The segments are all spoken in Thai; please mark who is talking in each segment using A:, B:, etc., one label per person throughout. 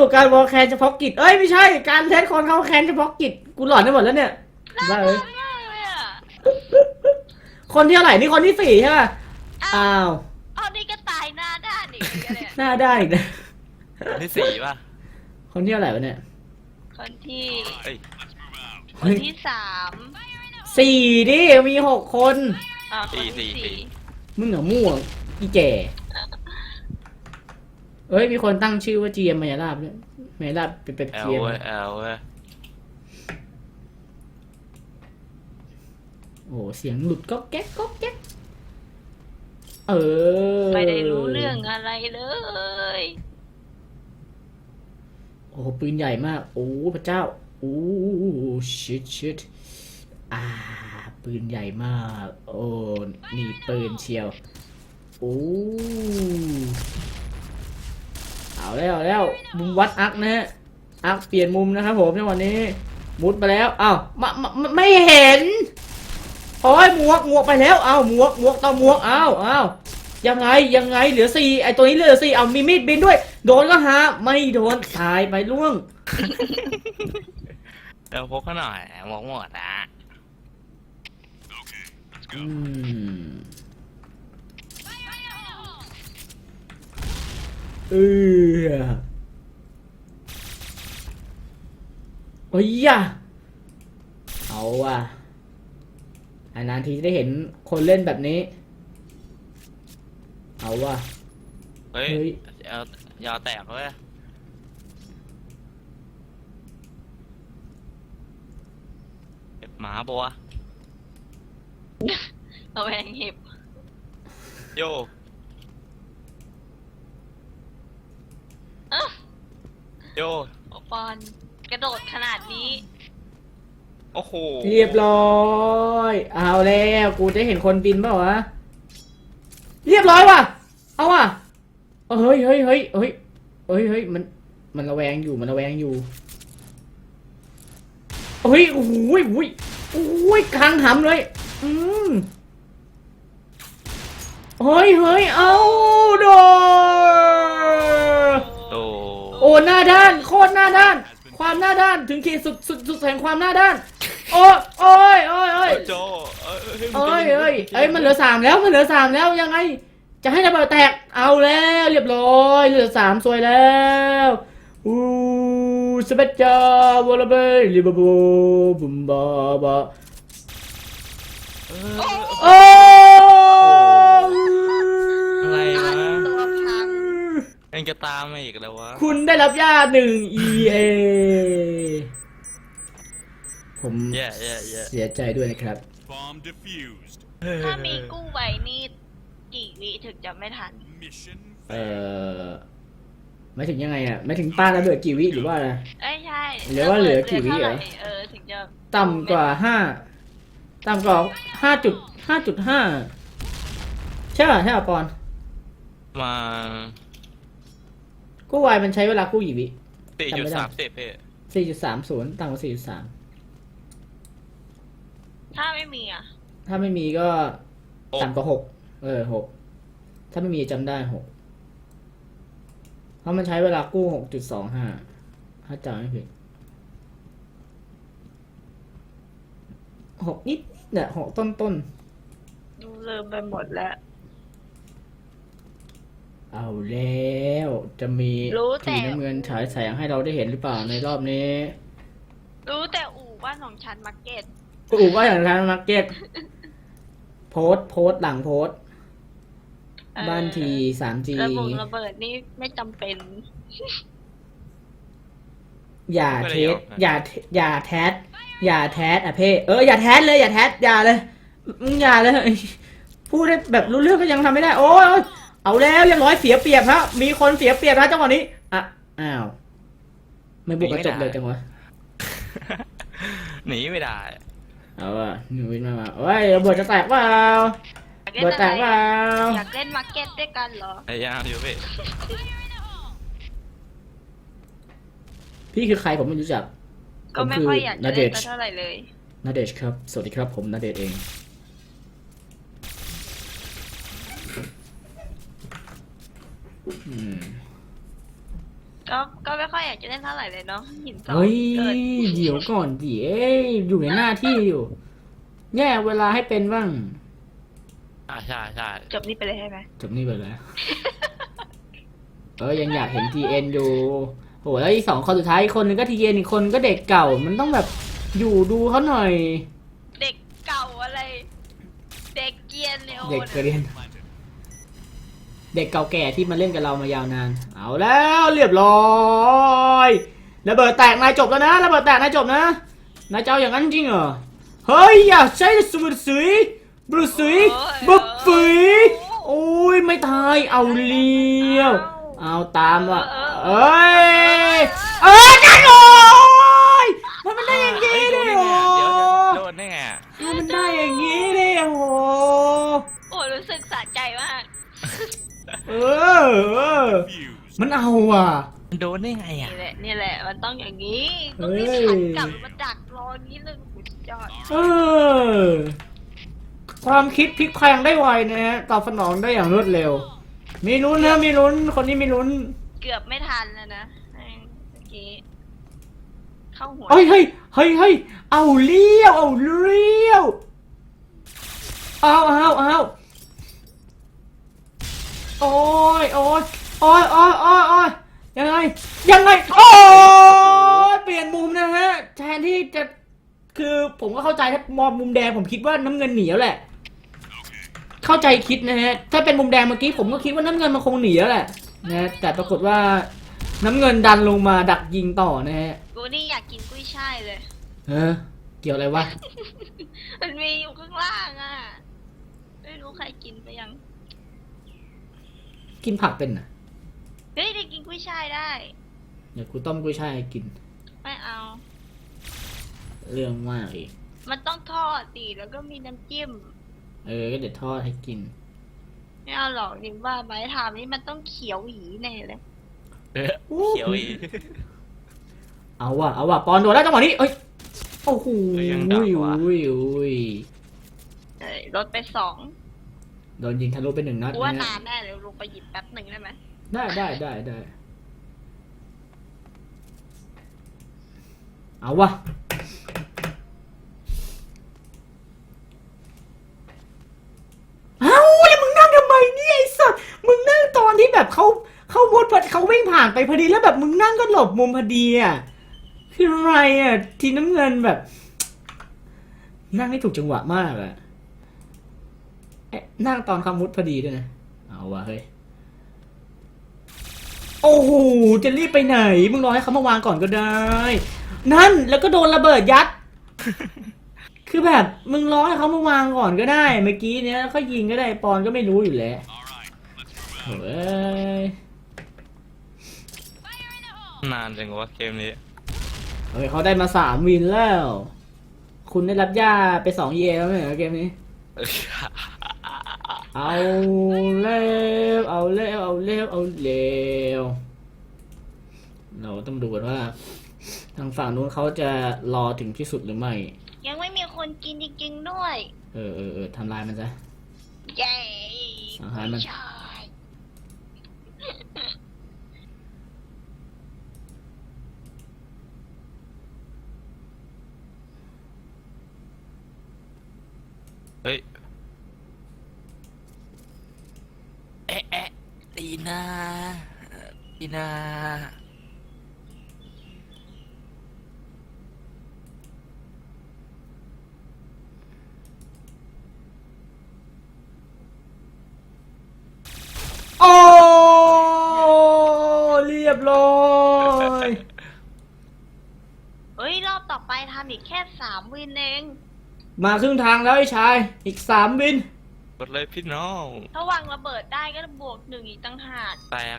A: สู่การวอลแคนเฉพาะกิจ เอ้ยไม่ใช่ การเทสคนเข้าแคนเฉพาะกิจ กูหลอนไปหมดแล้วเนี่ย
B: น่า
A: บ้า
B: รั
A: เอ้ย
B: กมากเลยอะ
A: คนที่เท่าไหร่นี่คนที่สี่ใช่ป่ะ อ้าว
B: เอานี่ก็ตายหน้าด้านอีกเนี่ย
A: หน้าได้อีกนะ
C: ที่สี่ป่ะ
A: คนที่เท่าไหร่วะเนี่ย
B: คนที่
C: เอ้ย
B: คนที่สาม
A: สี่ดิ มีหกคน
B: อ่าคนที่สี่
A: มึงเหรอม่วงอีแก่ เอ้ยมีคนตั้งชื่อว่าเจียมมายาลาบด้วยมายาลาบเป็นเป็น
C: แอล
A: เจียม
C: เว้ยแอลเว้ย
A: โอ้โหเสียงหลุดก็แก๊กก็แก๊กเออ
B: ไม่ได้รู้เรื่องอะไรเลย
A: โอ้โหปืนใหญ่มาก โอ้พระเจ้าโอ้ชิดชิดอ่า ปืนใหญ่มาก โอ้นี่ปืนเชียวโอ้ เอาแล้วเอาแล้วมุมวัดอักนะฮะอักเปลี่ยนมุมนะครับผมในวันนี้ มุดไปแล้วอ้าวมามามาไม่เห็นโอ้ยหมวกหมวกไปแล้วอ้าวหมวกหมวกต่อหมวกอ้าวอ้าวยังไงยังไงเหลือสี่ไอตัวนี้เหลือสี่เอามีมีดบินด้วย โดนก็หาไม่โดนตายไปล่วง
C: แอลพกเขาหน่อยหมกหมดอะ
A: อืม เออโอ้ยยะเอาว่ะอันนานทีจะได้เห็นคนเล่นแบบนี้ เอาว่ะ
C: เฮ้ย
A: เฮ้ย
C: แอลยาวแตกเว้ยเก็บหมาปะวะ
B: เอาแหงเห็บ
C: โย
B: เอ้า
C: โย
B: โอปอนกระโดดขนาดนี้
C: โอ้โห
A: เรียบร้อย เอาแล้วกูจะเห็นคนบินเปล่าวะ เรียบร้อยว่ะ เอาว่ะเฮ้ยเฮ้ยเฮ้ยเฮ้ยเฮ้ยเฮ้ยมันมันระแวงอยู่มันระแวงอยู่เฮ้ยโอ้โหโอ้โหโอ้โหกลางหำเลย อืมเฮ้ยเฮ้ยเอาโดน
C: โอ้
A: โอ้ หน้าด้านโคตรหน้าด้าน ความหน้าด้านถึงขีดสุดสุดสุดแห่งความหน้าด้าน โอ้โอ้ยโอ้ยโอ้ย
C: โจเอ้ย
A: เอ้ยเอ้ยเอ้ยมันเหลือสามแล้วมันเหลือสามแล้วยังไง จะให้ระเบิดแตกเอาแล้วเรียบร้อยเหลือสามสวยแล้วอู้สเปจจาวอลเบย์ลิบาบูบุมบาบา
C: เออ
A: โอ้
C: อะไรวะ
B: ตัวพัง
C: เองจะตามมาอีกแล้ววะ
A: คุณได้รับญาติหนึ่ง EA ผม
C: แย่แย่แย่
A: เสียใจด้วยนะครับ
D: Bomb defused.
B: ถ้ามีกู้ไว้นี่กี่วิถึงจะไม่ทัน
D: Mission
A: เอ่อไม่ถึงยังไงอะไม่ถึงป้าระเบิดกี่วิหรือว่าอะไร
B: เอ้ยใช่
A: เหลือว่าเหลือกี่วิเหรอ
B: ท่าไเออถึงจะ
A: ต่ำกว่าห้าต่ำกว่าห้าจุดห้าจุดห้าใช่ป่ะใช่ป่ะปอน
C: มา
A: กู้วายมันใช้เวลากู้กี่วิ
C: สี่
A: จำ
C: จุด
A: ไม่ได้
C: สามสิบเพ่
A: สี่จุดสามศูนย์ต่ำกว่าสี่จุดสาม
B: ถ้าไม่มีอะ
A: ถ้าไม่มีก็
C: โอ้
A: ต่ำกว่าหก เออหก ถ้าไม่มีจำได้หก เพราะมันใช้เวลากู้หกจุดสองห้า ถ้าจำไม่ผิดหกนิดๆเนี่ยหกต้นต้นๆ
B: ลืมไปหมดแล้ว
A: เอาแล้วจะมี
B: รู้แต่
A: สีน้ำเงินฉายแสงให้เราได้เห็นหรือเปล่าในรอบนี้
B: รู้แต่อู่บ้านของฉันมาร์เก็ต
A: อูว่าอย่างร้านมาร์เก็ตโพสต์โพสต์หลังโพสต์
B: เออ
A: บ้านทีสามจี
B: ระเบิดระเบิดนี่ไม่จำเป็น
A: อย่าเทสอย่าเทอย่าแทสอย่าแทสอะเพ่เอออย่าแทสเลยอย่าแทสอย่าเลยมึงอย่าเลย พูดได้แบบรู้เรื่องก็ยังทำไม่ได้ โอ้ยโอ้ย เอาแล้วยังร้อยเสียเปรียบครับมีคนเสียเปรียบนะจังหวะนี้อะอ้าว ไม่บุกกระจบเลยจังหวะ
C: หนีไม่ได้
A: เอาว่ะหนูวินมามาเฮ้ยระเบิดจะแตกเปล่า
B: อยากเล่
A: ระเบิด
B: น
A: แต
B: อะ
A: กเป
B: ไร
A: ล่า
B: อยากเล่นมาร์เก็ตด้วยกันเหรอ
C: พยายามอยู่เพ่
A: พี่คือใครผมไม่รู้จัก
B: ก็ไม่
A: ผม
B: ค่อยอยาก
A: ณ
B: จะ
A: เด
B: เล่
A: ช
B: นสักเท่าไหร่เลย
A: นาเดชน์ครับ สวัสดีครับผมนาเดชน์เอง อืม
B: ก็ก็ไม่ค่อยอยากจะได้เท่าไหร่เลยเนาะหินสอง
A: เฮ้ย
B: เกิด
A: เดี๋ยวก่อนดิเอ้ยอยู่ในหน้าที่อยู่แย่เวลาให้เป็นบ้าง
C: อ่าใช่ใช่
B: จบนี่ไปเลยใช่ไหม
A: จบนี่ไปแล้ว เออยังอยากเห็น TN อยู่ โหแล้วอีกสองคนสุดท้ายอีกคนนึงก็ TN อีกคนก็เด็กเก่า มันต้องแบบอยู่ดูเขาหน่อย
B: เด็กเก่าอะไร เด็กเกรียนเนี่ยโอ้
A: เด็กเรียน เด็กเก่าแก่ที่มาเล่นกับเรามายาวนาน เอาแล้วเรียบร้อยระเบิดแตกนายจบแล้วนะระเบิดแตกนายจบนะนายเจ้าอย่างนั้นจริงเหรอเฮ้ยอย่าใช้สมุดสีบรูสีบึกฝีโอ้ยไม่ทายเอาเลี้ยวเอาตามว่ะเอ้ยเอ้ยนั่นโอ้ยมันมันได้อย่าง
C: เฮ้
A: นี้
C: ยโด
A: เล
C: น
A: ย
C: ได้
A: โอ้
C: ไงอะเดี๋ยวเดี๋ยวโดนได้ไงอะ
A: มันได้อย่างนี้เลยโอ้โห
B: โอ้รู้สึกสะใจมาก
A: เออเออ มันเอาอะ
C: มันโดนได้ไงอะ
B: นี่แหละนี่แหละ มันต้องอย่างนี้
A: เฮ้
B: ต้อง
A: ย
B: มีขันกลับมาดักรออย่างนี้เลยสุดยอด
A: เออ ความคิดพลิกแพลงได้ไวนะฮะตอบสนองได้อย่างรวดเร็ว มีลุ้นนะมีลุ้น คนนี้มีลุ้น
B: เกือบไม่ทันแล้วนะเมื่อกี้เข้าหัว
A: เฮ้ยเฮ้ยเฮ้ยเฮ้ยเอาเลี้ยว เอาเลี้ยว เอาเอาเอา โอ้ยโอ้ยโอ้ยโอ้ยโอ้ยโอ้ยยังไง ยังไง โอ้ยเปลี่ยนมุมนะฮะ แทนที่จะ คือผมก็เข้าใจถ้ามองมุมแดงผมคิดว่าน้ำเงินหนีแล้วแหละ เข้าใจคิดนะฮะ ถ้าเป็นมุมแดงเมื่อกี้ผมก็คิดว่าน้ำเงินมันคงหนีแล้วแหละนะ แต่ปรากฏว่าน้ำเงินดันลงมาดักยิงต่อนะฮะ
B: กูนี่อยากกินกุ้ยช่ายเลย
A: เออ เกี่ยวอะไรวะ
B: มันมีอยู่ข้างล่างอะ ไม่รู้ใครกินไปยัง
A: กินผักเป็นน่ะ
B: เฮ้ยได้กินกุ้ยช่ายได้
A: เดี๋ยวกูต้มกุ้ยช่ายให้กิน
B: ไม่เอา
A: เรื่องมากอีก
B: มันต้องทอดดิแล้วก็มีน้ำจิ้ม
A: เออ ก็เดี๋ยวทอดให้กิน
B: ไม่เอาหรอกดิว่าไม้ถามนี่มันต้องเขียวหยีแน่เลย
C: เออเขียวอีก
A: เอาว่ะ เอาว่ะ ปอนโดนแล้วจังหวะนี้เอ้ย โอ้โห
C: เฮ้ยยังดั
A: อุ้
C: ก
A: ย
C: ว่ะ
A: อุ้ยอุ้ย
B: เอ้ยลดไปสอง
A: โดนยิงทะลุไปหนึ่งนัด
B: กูว่า
A: นะ
B: นา
A: ฮะ
B: นแน่เลยลงไปหยิบแป๊บหนึ่งได้ไหม
A: ได้ได้ได้ได้ เอาว่ะเอาแล้วมึงนั่งทำไมเนี่ยไอ้สัสมึงนั่งตอนที่แบบเขาเขาวดพอเขาวิ่งผ่านไปพอดีแล้วแบบมึงนั่งก็หลบมุมพอดีอะ คืออะไรอะ ทีน้ำเงินแบบ นั่งให้ถูกจังหวะมากอะเอ๊ะ นั่งตอนเขามุดพอดีด้วยนะ เอาว่ะเฮ้ย โอ้โห จะรีบไปไหน มึงรอให้เขามาวางก่อนก็ได้ นั่น แล้วก็โดนระเบิดยัด คือแบบ มึงรอให้เขามาวางก่อนก็ได้ เมื่อกี้เนี้ยเขายิงก็ได้ ปอนก็ไม่รู้อยู่แล้วโอ้ย
C: นานจังวะเกมนี้
A: เฮ้ยเขาได้มาสามวินแล้ว คุณได้รับย่าไปสองเยแล้วไหมเหรอเกมนี้ เอาเร็วเอาเร็วเอาเร็วเอาเร็วเราต้องดูกันว่า ทางฝั่งนู้นเขาจะรอถึงที่สุดหรือไม่
B: ยังไม่มีคนกินจริงๆด้วย
A: เออเออเออทำลายมันซะ
B: เย้
A: สังหารมัน
B: ใช่
C: เฮ้ย เอ๊ะเอ๊ะ ตีนาตีนา
A: โอ้เรียบร้อย
B: เฮ้ย รอบต่อไปทำอีกแค่สามวินเอง
A: มาครึ่งทางแล้วไอ้ชาย อีกสามบิน
C: ก ดเลยพี่น้อง
B: ถ้าวางระเบิดได้ก็บวกหนึ่งอีกตั้งหาก
C: แตก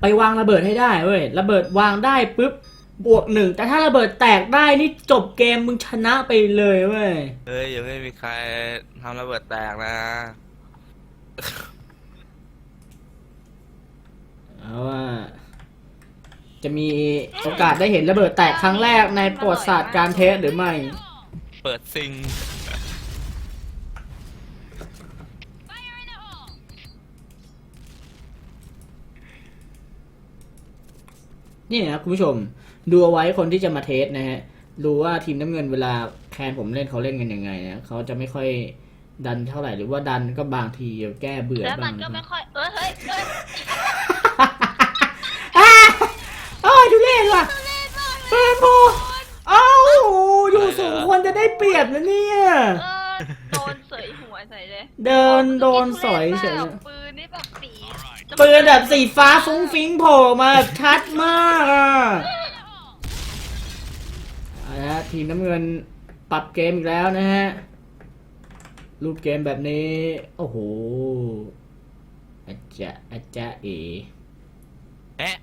A: ไปวางระเบิดให้ได้เว้ยระเบิดวางได้ปุ๊บบวกหนึ่งแต่ถ้าระเบิดแตกได้นี่จบเกมมึงชนะไปเลยเว้ย
C: เฮ้ยยังไม่มีใครทำระเบิดแตกนะ
A: เอาว่าจะมีโอกาสได้เห็นระเบิดแตกครั้งแรกในประวัติศาสตร์การเทสหรือไม่
C: เปิดซิง
A: นี่นะคุณผู้ชม ดูเอาไว้คนที่จะมาเทสนะฮะดูว่าทีมน้ำเงินเวลาแคนผมเล่นเขาเล่นกันยังไงนะเขาจะไม่ค่อยดันเท่าไหร่หรือว่าดันก็บางทีแก้เบื่อ
B: แล้วมั
A: บ้านง
B: ก็
A: นะค
B: ไม่
A: รับ
B: ค่อยเออเฮ้ยเอ้ย
A: อ้าโอ้ยดูเล่นว่ะเปิดโมเอ้าอยู่สูงคนจะได้เปรียบนะเนี่ย
B: เออโดนเสยหัวใส่เลย
A: เดินโดนสอยเฉย
B: ปืนนี่แบบสี
A: ปืนแบบสีฟ้าฟุ้งฟิ้งโผล่มาชัดมากอะเอาละฮะทีมน้ำเงินปรับเกมอีกแล้วนะฮะ รูปเกมแบบนี้ โอ้โหอาจจะอาจจะเอ
C: แอะ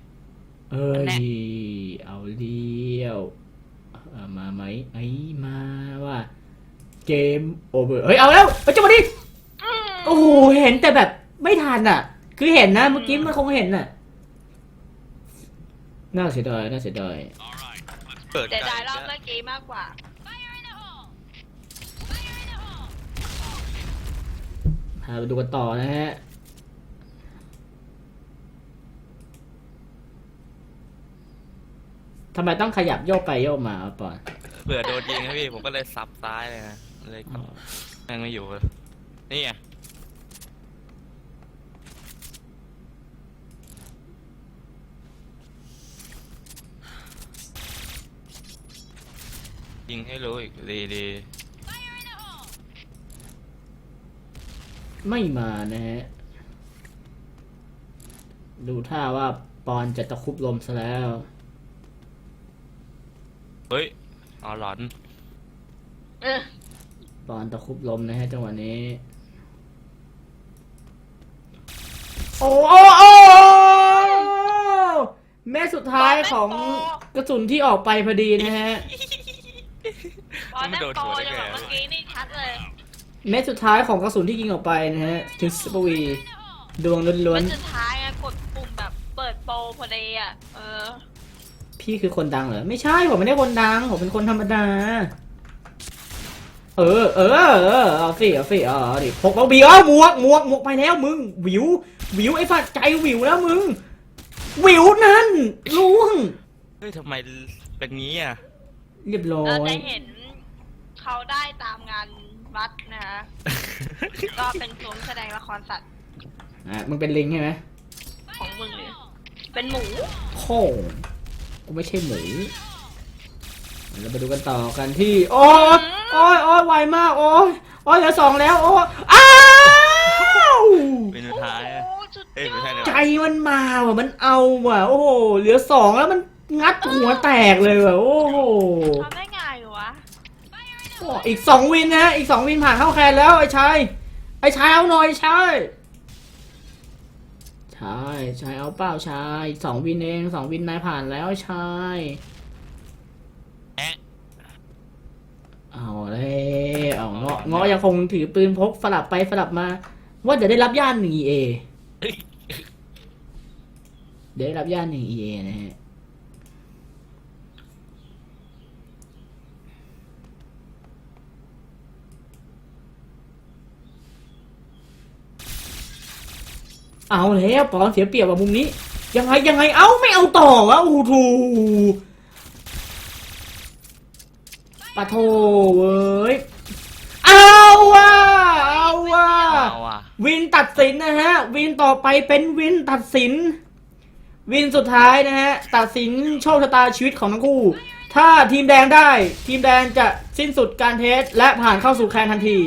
A: เอ้ยเอาเลี้ยวเอามาไหมไอ้มาว่า เกมโอเวอร์เฮ้ย เอาแล้ว เอาจังหวะนี้โอ้โห เห็นแต่แบบไม่ทันอะ คือเห็นนะเมื่อกี้มันคงเห็นน่ะ น่าเสียดายน่าเสียดาย
C: เปิด
B: แต่
C: ไกล
B: ได้รอบ
C: นะ
B: เมื่อกี้มากกว่า
A: พาไปดูกันต่อนะฮะ ทำไมต้องขยับโยกไปโยกมาอะปอน
C: เบื่อโดนยิงครับพี่ ผมก็เลยซับซ้ายเลยนะเลยยังไม่อยู่เลยนี่ไง ยิงให้รู้อีกดีดี
A: ไม่มานะฮะ ดูท่าว่าปอนจะตะครุบลมซะแล้ว
C: เฮ้ยอ๋อหลอน
B: เออ
A: ปอนตะครุบลมนะฮะจังหวะนี้ โอ้โอ้โอ้แม่สุดท้ายของกระสุนที่ออกไปพอดีนะฮะ
B: บอลแม่งโตอย่างแบบเมื่อกี้นี่ชัดเลย
A: เม็ดสุดท้ายของกระสุนที่ยิงออกไปนะฮะถึงสปวีดวงล้ว
B: มันนสุดท้ายอะกดปุ่มแบบเปิดโปรพอดีอะเออ
A: ๆพี่คือคนดังเหรอ ไม่ใช่ผมไม่ได้คนดัง ผมเป็นคนธรรมดา เออเออเออเอาสิเอาสิเอาเอาดิพกเอาบีเอาหมวกหมวกหมวกไปแล้วมึง วิว วิวไอ้ฝัดใจวิวแล้วมึง วิวนั่นล่วง
C: เฮ้ยทำไมเป็นงี้อะ
A: เรียบร้อ
B: เราจะ
A: ย
B: เห็น เขาได้ตามงานวัดนะคะก็เป็นซุ้มแสดงละครสัตว์
A: อะมึงเป็นลิงใช่ไหม
B: ของมึงเลยเป็นหมู
A: โค้งกูไม่ใช่หมูเราไปดูกันต่อกันที่ โอ้ยโอ้ยโอ้ยไวมาก โอ้ยโอ้ยเหลือสองแล้ว โอ้ยอ้าว
C: เป็นสุดท้ายอะ
B: โอ้สุด
C: เอ้ย
B: ย
C: ไม่
B: อ
C: ใช่
B: ด
C: เดี๋ยว
A: ใจมันมาว่ะมันเอาว่ะ โอ้โหเหลือสองแล้วมันงัดหัวแตกเลยว่ะโอ้โห
B: ทำได้ไงวะ
A: โอ้อีกสองวินนะอีกสองวินผ่านเข้าแคนแล้ว ไอ้ชายไอ้ชายเอาหน่อยชายชายชายเอาเปล่าชายสองวินเองสองวินนายผ่านแล้วชาย
C: แอะ
A: เอาเลยเอาเงาะเงาะยังคงถือปืนพกสลับไปสลับมา ว่าเดี๋ยวได้รับย่านหนึ่งเอ
C: เฮ้ย
A: เดี๋ยวได้รับย่านหนึ่งเอนะฮะ เอาแล้วปอนเสียเปรียบกับมุมนี้ ยังไงยังไงเอ้าไม่เอาต่อวะโอ้โหปะโทเว้ยเอาว่ะเอาว่ะ
C: เอาว่ะ
A: วินตัดสินนะฮะ วินต่อไปเป็นวินตัดสิน วินสุดท้ายนะฮะ ตัดสินโชคชะตาชีวิตของทั้งคู่ ถ้าทีมแดงได้ ทีมแดงจะสิ้นสุดการเทสและผ่านเข้าสู่แคนทันที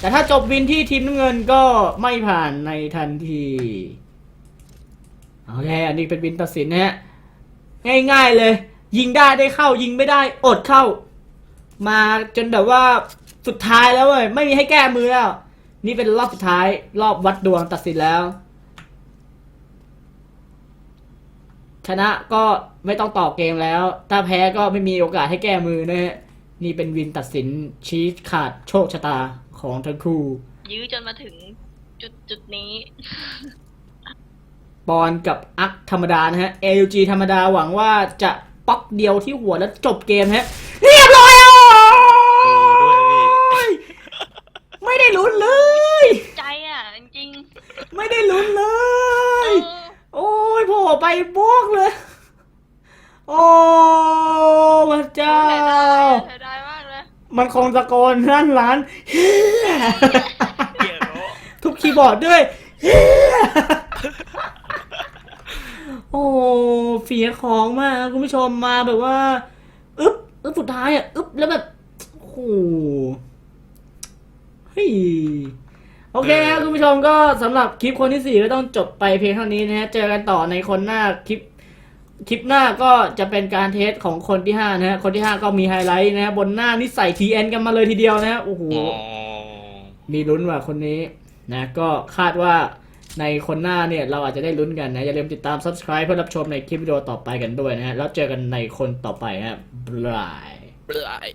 A: แต่ถ้าจบวินที่ทีมน้ำเงินก็ไม่ผ่านในทันทีเอาแล้วอันนี้เป็นวินตัดสินนะฮะง่ายๆเลย ยิงได้ได้เข้ายิงไม่ได้อดเข้า มาจนแบบว่าสุดท้ายแล้วเว้ยไม่มีให้แก้มือแล้ว นี่เป็นรอบสุดท้าย รอบวัดดวงตัดสินแล้ว ชนะก็ไม่ต้องต่อเกมแล้ว ถ้าแพ้ก็ไม่มีโอกาสให้แก้มือนะฮะนี่เป็นวินตัดสินชี้ขาดโชคชะตา ของทั้งคู่
B: ยื้อจนมาถึงจุดจุดนี้
A: ปอนกับอักธรรมดานะฮะ LG ธรรมดาหวังว่าจะป๊อกเดียวที่หัวแล้วจบเกมฮะ เรียบร้อยอะ
C: ดูด้วยพี่
A: ไม่ได้ลุ้นเลย
B: ใจอะ จริง
A: ไม่ได้ลุ้นเล
B: ๆเอย อ
A: โอ้ยโผล่ไปบวกเลย มันคงตะโกนนั่นร้าน
C: เหี้ยโง่
A: ทุบคีย์บอร์ดด้วยโอ้เสียของมากคุณผู้ชมมาแบบว่าอึ๊บอึ๊บสุดท้ายอะอึ๊บแล้วแบบโอ้โหเฮ้ย โอเคครับคุณผู้ชมก็สำหรับคลิปคนที่สี่ก็ต้องจบไปเพียงเท่านี้นะฮะ เจอกันต่อในคนหน้าคลิป คลิปหน้าก็จะเป็นการเทสของคนที่ห้านะฮะ คนที่ห้าก็มีไฮไลท์นะฮะ บนหน้านี่ใส่ TN กันมาเลยทีเดียวนะฮะ โอ้โห
C: อ๋อ
A: มีลุ้นว่าคนนี้นะ ก็คาดว่าในคนหน้าเนี่ย เราอาจจะได้ลุ้นกันนะ อย่าลืมติดตาม subscribe เพื่อรับชมในคลิปวิดีโอต่อไปกันด้วยนะฮะ แล้วเจอกันในคนต่อไปฮะบาย
C: เปลือย